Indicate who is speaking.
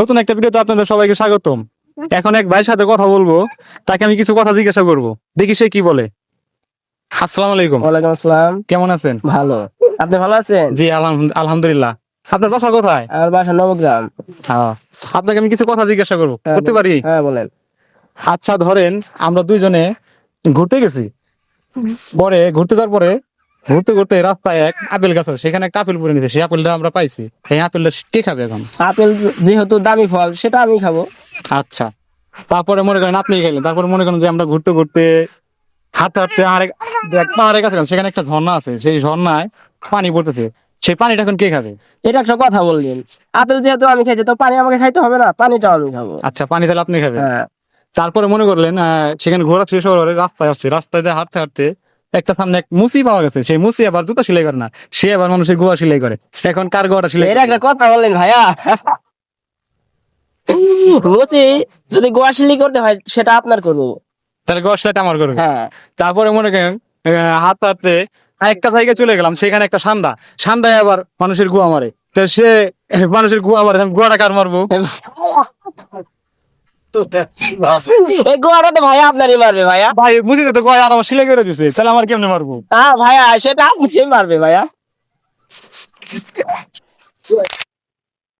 Speaker 1: নতুন একটা ভিডিওতে আপনাদের সবাইকে স্বাগতম। এখন এক ভাইয়ের সাথে কথা বলব তাকে আমি কিছু কথা জিজ্ঞাসা করব। দেখি সে কি বলে। আসসালামু আলাইকুম।
Speaker 2: ওয়ালাইকুম আসসালাম।
Speaker 1: কেমন আছেন?
Speaker 2: ভালো। আপনি ভালো আছেন?
Speaker 1: জি আলহাম- আলহামদুলিল্লাহ। আপনার বাসা কোথায়?
Speaker 2: আমার বাসা নবগ্রাম।
Speaker 1: হ্যাঁ। আপনাকে আমি কিছু কথা জিজ্ঞাসা করব।
Speaker 2: হ্যাঁ,
Speaker 1: করতে পারি?
Speaker 2: হ্যাঁ বলেন।
Speaker 1: আচ্ছা ধরেন আমরা দুইজনে ঘুরতে গেছি। পরে ঘুরতে যাওয়ার পরে ঘুরতে ঘুরতে রাস্তায় এক আপেল গাছ আছে সেখানে একটা আপেল পরে নিতে সেই আপেলটা আমরা পাইছি। সেই আপেলটা কে খাবে এখন?
Speaker 2: আপেল যেহেতু দামি ফল সেটা আমি খাব।
Speaker 1: আচ্ছা। তারপরে মনে করেন আপনি গেলেন তারপরে মনে করেন যে আমরা ঘুরতে ঘুরতে হাঁটতে হাঁটতে আরেক এক পাহাড়ের কাছে গেলাম, সেখানে একটা ঝর্ণা আছে সেই ঝর্ণায় পানি পড়তেছে। সেই পানিটা এখন কে খাবে?
Speaker 2: এটা একটা কথা বললেন। আপেল যেহেতু আমি খাইছি তো পানি আমাকে খাইতে হবে না? পানিটাও আমি খাব।
Speaker 1: আচ্ছা পানি তাহলে আপনি খাবেন।
Speaker 2: হ্যাঁ।
Speaker 1: তারপরে মনে করলেন সেখানে ঘোরা শেষ হওয়ার রাস্তায় আসছে রাস্তায় হাঁটতে হাঁটতে একটা সামনে এক মুসি পাওয়া গেছে সেই মুসি আবার জুতা সেলাই করে না সে আবার মানুষের গোয়া সেলাই করে। এখন কার গোয়াটা সেলাই
Speaker 2: এটা একটা কথা বললেন ভাইয়া। বলছি যদি গোয়াশিলি করতে হয় সেটা আপনার করব।
Speaker 1: তাহলে গোয়া সেলাইটা আমার করবে।
Speaker 2: হ্যাঁ।
Speaker 1: তারপরে মনে করেন হাত হাতে একটা জায়গায় চলে গেলাম সেখানে একটা সান্দা। সান্দায় আবার মানুষের গুয়া মারে। তো সে মানুষের গুয়া মারে গুয়াটা কার মারবো?
Speaker 2: গোয়াটা ভাইয়া আপনারই মারবে ভাইয়া।
Speaker 1: ভাই বুঝিতে তো গোয়া আর আমার সেলাই করে দিছে তাহলে আমার কেমনে মারবো?
Speaker 2: হ্যাঁ ভাইয়া সেটা আপনি মারবে ভাইয়া।